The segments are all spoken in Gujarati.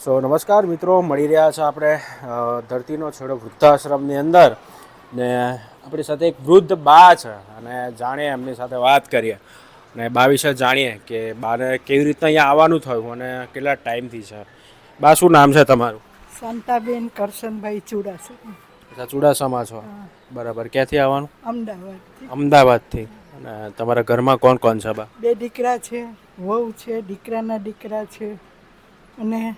સો નમસ્કાર મિત્રો મળી રહ્યા છે આપણે ધરતીનો છેડો વૃદ્ધાશ્રમની અંદર ને આપણી સાથે એક વૃદ્ધ બા છે અને જાણીએ એમની સાથે વાત કરીએ અને બા વિશે જાણીએ કે બાને કેવી રીતના અહીંયા આવવાનું થયું અને કેટલા ટાઈમથી છે. બા શું નામ છે તમારું? શાંતાબેન કરશનભાઈ ચુડાસમા. અચ્છા ચુડાસામાં છો. બરાબર ક્યાંથી આવવાનું? અમદાવાદ અમદાવાદથી. અને તમારા ઘરમાં કોણ કોણ છે બા? બે દીકરા છે વહુ છે દીકરાના દીકરા છે અને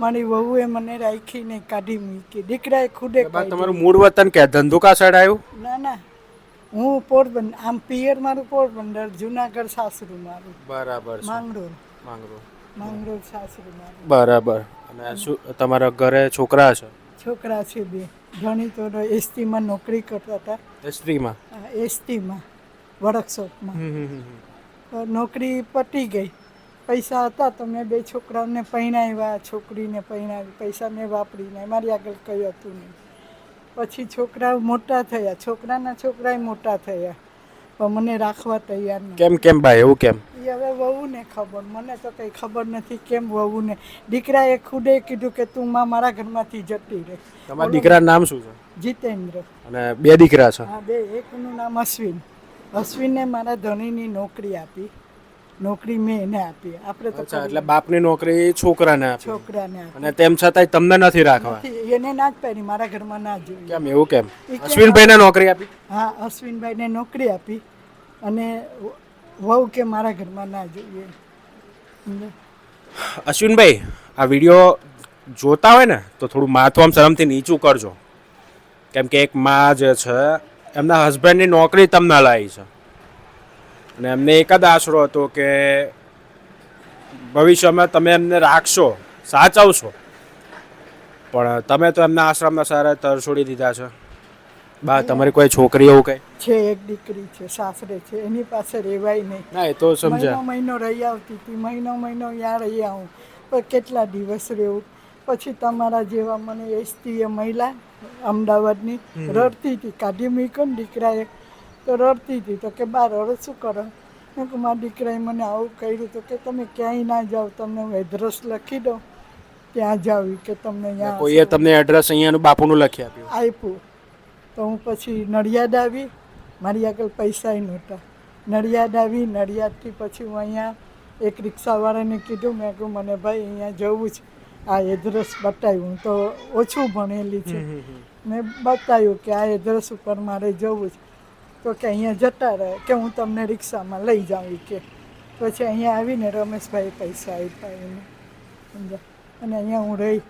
મારી વહુએ મને રાખીને કાઢી મૂકી. દીકરાએ ખુદે. તમારું મૂળ વતન કે ધંધો કાસડ આવ્યું? ના ના. હું પોરબંદર આમ પિયર મારું પોરબંદર જુનાગઢ સાસરું મારું. બરાબર માંગરોળ. માંગરોળ. માંગરો માંગરોળ સાસરું મારું. બરાબર. અને શું તમારા ઘરે છોકરા છે? છોકરા છે બે. ઘણી તો એસટીમાં નોકરી કરતા હતા. સ્ત્રીમાં એસટીમાં વર્કશોપમાં. નોકરી પતી ગઈ. પૈસા હતા તો મેં બે છોકરાઓને પહેણાવ્યા છોકરીને પહેણાવી પૈસા મેં વાપરીને મારી આગળ કંઈ હતું નહીં. પછી છોકરાઓ મોટા થયા છોકરાના છોકરાએ મોટા થયા. પણ મને રાખવા તૈયાર નહીં. કેમ કેમ ભાઈ એવું કેમ? એ હવે વહુને ખબર મને તો કંઈ ખબર નથી કેમ વહુને. દીકરાએ ખુદે કીધું કે તું માં મારા ઘરમાંથી જતી રહે. તમારા દીકરાનું નામ શું છે? જીતેન્દ્ર. અને બે દીકરા છે? હા બે એકનું નામ અશ્વિન. અશ્વિનને મારા ધણીની નોકરી આપી. નોકરી મેં એને આપી. આપણે તો અચ્છા એટલે બાપની નોકરી છોકરાને આપી. છોકરાને આપી. અને તેમ છતાંય તમને નથી રાખવા. એને ના જ પહેરી મારા ઘરમાં ના જોઈએ કેમ એવું કેમ? અશ્વિનભાઈને નોકરી આપી? હા અશ્વિનભાઈને નોકરી આપી અને વહુ કે મારા ઘરમાં ના જોઈએ અશ્વિનભાઈ આ વીડિયો જોતા હોય ને તો થોડું માથું આમ શરમથી નીચું કરજો. કેમ કે એક માં જે છે એમના હસબન્ડની નોકરી તમને લાવી છે. અને એમને એક જ આશરો હતો કે ભવિષ્યમાં તમે એમને રાખશો સાચવશો. પણ તમે તો એમના આશ્રમના સારા તરછોડી દીધા છે. બા તમારી કોઈ છોકરી એવું કઈ? છે એક દીકરી છે સાસરે છે એની પાસે રહેવાય નહીં. ના એ તો સમજ્યા. મહિનો રહી આવતી હતી મહિનો મહિનો ત્યાં રહી આવું પણ કેટલા દિવસ રહેવું? પછી તમારા જેવા મને એસટીએ મહિલા અમદાવાદની. રડતી હતી કાઢી મૂક્યો ને દીકરાએ. તો રડતી હતી. તો કે બાર હવે શું કરો? મેં કહું મારા દીકરાએ મને આવું કર્યું તો કે તમે ક્યાંય ના જાઓ. તમને હું એડ્રેસ લખી દઉં. ત્યાં જાવ કે તમને અહીંયા કોઈએ તમને એડ્રેસ અહીંયાનું બાપુનું લખી આપ્યું? આપ્યું. તો હું પછી નડિયાદ આવી. મારી આગળ પૈસા નહોતા નડિયાદ આવી. નડિયાદથી પછી હું અહીંયા એક રિક્ષાવાળાને કીધું. મેં કહ્યું મને ભાઈ અહીંયા જવું છે. આ એડ્રેસ બતાવ્યું. તો ઓછું ભણેલી છે. મેં બતાવ્યું કે આ એડ્રેસ ઉપર મારે જવું છે. તો કે અહીંયા જતા રહે કે હું તમને રિક્ષામાં લઈ જાઉં કે. પછી અહીંયા આવીને રમેશભાઈ પૈસા આપ્યા એને. સમજા અને અહીંયા હું રહી.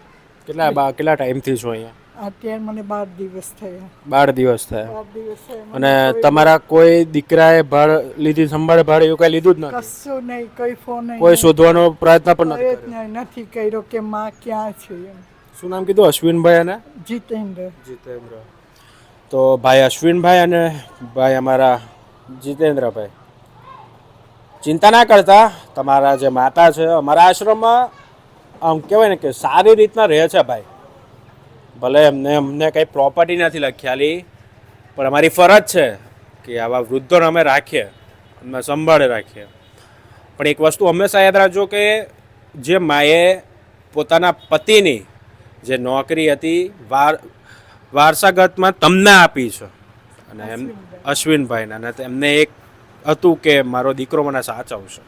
કેટલા બા કેટલા ટાઈમથી છો અહીંયા? અત્યારે મને બાર દિવસ થયા. બાર દિવસ થયા. બાર દિવસ થયા. અને તમારા કોઈ દીકરાએ ભાડ લીધી સંભાળે ભાડે એવું કઈ લીધું જ નથી? કશું નહીં કોઈ ફોન નહીં. કોઈ શોધવાનો પ્રયત્ન પણ નથી કર્યો? કે માં ક્યાં છે એમ. શું નામ કીધું? અશ્વિનભાઈ અને જીતેન્દ્ર. જીતેન્દ્ર. તો ભાઈ અશ્વિનભાઈ અને ભાઈ અમારા જીતેન્દ્રભાઈ. ચિંતા ના કરતા, તમારા જે માતા છે, અમારા આશ્રમમાં આમ કહેવાય ને કે સારી રીતના રહે છે ભાઈ. ભલે એમને અમને કંઈ પ્રોપર્ટી નથી લખ્યાલી, પણ અમારી ફરજ છે કે આવા વૃદ્ધોને અમે રાખીએ અમે સંભાળે રાખીએ. પણ એક વસ્તુ હંમેશા યાદ રાખજો કે જે માએ પોતાના પતિની જે નોકરી હતી, વાર વારસાગતમાં તમને આપી છે. અને એમ અશ્વિનભાઈને. અને એમને એક હતું કે મારો દીકરો મને સાચવશે.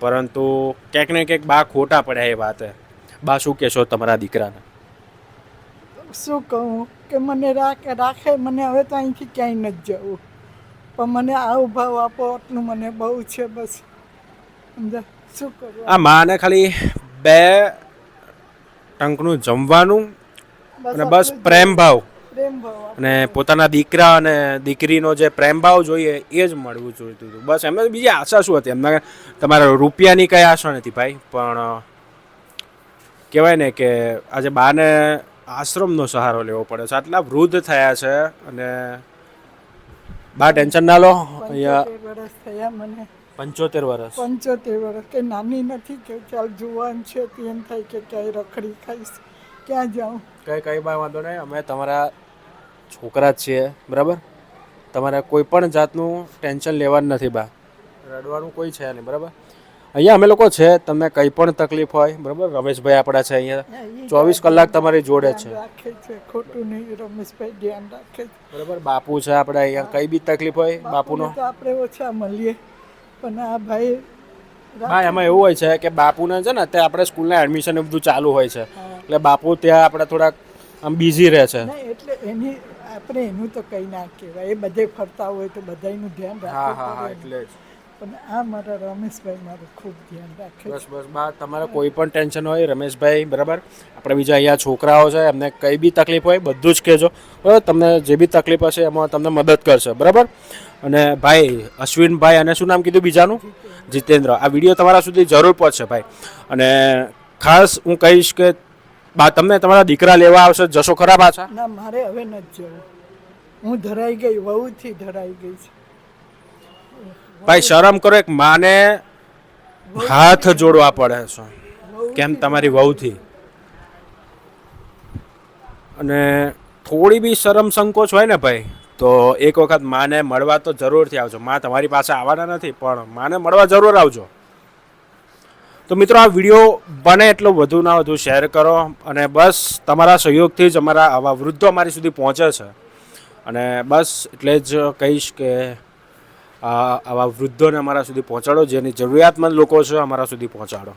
પરંતુ ક્યાંક ને ક્યાંક બા ખોટા પડ્યા એ વાતે. બા શું કહેશો તમારા દીકરાને? શું કહું? કે મને રાખે રાખે મને હવે તો અહીંથી ક્યાંય નથી જવું. પણ મને આવો ભાવ આપો એટલું મને બહુ છે બસ? શું કરું? આ માને ખાલી બે ટંકનું જમવાનું અને બસ પ્રેમ ભાવ. અને પોતાના દીકરા અને દીકરીનો જે પ્રેમ ભાવ જોઈએ એ જ મળવું જોઈતું હતું. બસ એમને બીજી આશા શું હતી? એમને તમારા રૂપિયાની કઈ આશા નથી ભાઈ પણ કહેવાય ને કે આજે બાને આશ્રમનો સહારો લેવો પડે છે. આટલા વૃદ્ધ થયા છે અને બા ટેન્શન ના લો. વર્ષ થયા મને. પંચોતેર વર્ષ પંચોતેર વર્ષ કે નાની નથી કે ચાલ જુવાન છે એમ થાય કે ક્યાંય રખડી ખાઈશ. ક્યાં જાઉં? કઈ કઈ બાય વાંધો નહીં. અમે તમારા છોકરા જ છીએ બરાબર? તમારે કોઈ પણ જાતનું ટેન્શન લેવાનું નથી બા. રડવાનું કોઈ છે નહીં બરાબર? અહીંયા અમે લોકો છે તમને કંઈ પણ તકલીફ હોય બરાબર? રમેશભાઈ આપણા છે અહીંયા. ચોવીસ કલાક તમારી જોડે છે. ખોટું નહીં રમેશભાઈ ધ્યાન રાખે બરાબર? બાપુ છે આપણે અહીંયા. કઈ બી તકલીફ હોય બાપુનો આપણે ઓછા મળીએ. પણ આ ભાઈ હા એમાં એવું હોય છે કે બાપુને છે ને તે આપણે સ્કૂલના એડમિશન બધું ચાલુ હોય છે. એટલે બાપુ ત્યાં આપણે થોડાક આમ બિઝી રહે છે. એટલે એની આપણે એનું તો કંઈ ના કહેવાય. એ બધે ફરતા હોય તો બધાનું ધ્યાન હા હા હા એટલે જ. પણ આ મારા રમેશભાઈ મારું ખૂબ ધ્યાન રાખે બસ બસ બા તમારે કોઈ પણ ટેન્શન હોય રમેશભાઈ બરાબર? આપણે બીજા અહીંયા છોકરાઓ છે એમને કઈ બી તકલીફ હોય બધું જ કહેજો. બરાબર? તમને જે બી તકલીફ હશે એમાં તમને મદદ કરશે બરાબર? અને ભાઈ અશ્વિનભાઈ અને શું નામ કીધું બીજાનું? જીતેન્દ્ર. આ વીડિયો તમારા સુધી જરૂર પહોંચશે ભાઈ. અને ખાસ હું કહીશ કે બા તમને તમારા દીકરા લેવા આવશે જશો ખરા પાછા? ના મારે હવે નથી જવું. હું ધરાઈ ગઈ વહુથી ધરાઈ ગઈ છે. ભાઈ, શરમ કરો, એક માને હાથ જોડવા પડે છે. કેમ તમારી વહુથી? અને થોડી બી શરમ સંકોચ હોય ને ભાઈ, તો એક વખત માને મળવા તો જરૂરથી આવજો. માં તમારી પાસે આવવાના નથી, પણ માને મળવા જરૂર આવજો. તો મિત્રો, આ વીડિયો બને એટલો વધુ ના વધુ શેર કરો અને બસ તમારા સહયોગથી જ અમારા આવા વૃદ્ધો અમારી સુધી પહોંચે છે. અને બસ એટલે જ કહીશ કે આવા વૃદ્ધોને અમારા સુધી પહોંચાડો જેની જરૂરિયાતમંદ લોકો છે અમારા સુધી પહોંચાડો.